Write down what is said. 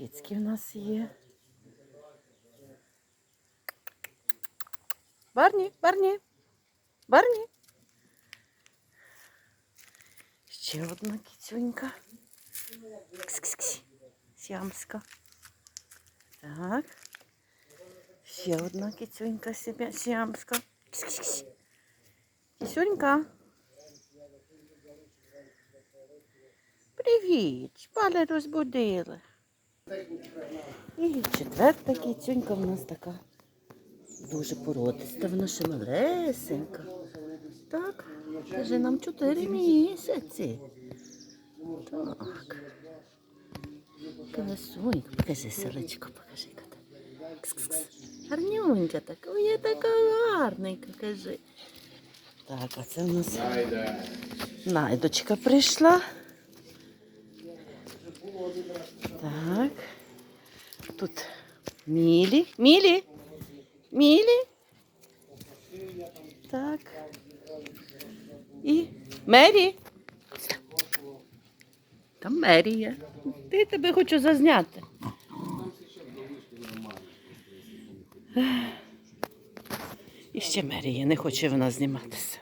кицьки в нас є. Барні, Барні, Барні. Ще одна кицюнька. Кс-кс-кс. Сямська. Так. Ще одна кицюнька сім'я- сіамська. Кс-кс-кс. Кисюнька. Привіт, спали розбудили. І четверта кицюнька в нас така дуже породиста, вона ще малесенька. Так, каже, нам чотири місяці. Так. Красунька, покажи селечко, покажи. кота. Гарнюнька така, ой, я така гарненька, кажи. Так, а це в нас найдочка прийшла. Так. Тут Мілі. Мілі. Мілі. Так. І Мері. Там Мері є. Ти тебе хочу зазняти. І ще Мері є, не хоче вона зніматися.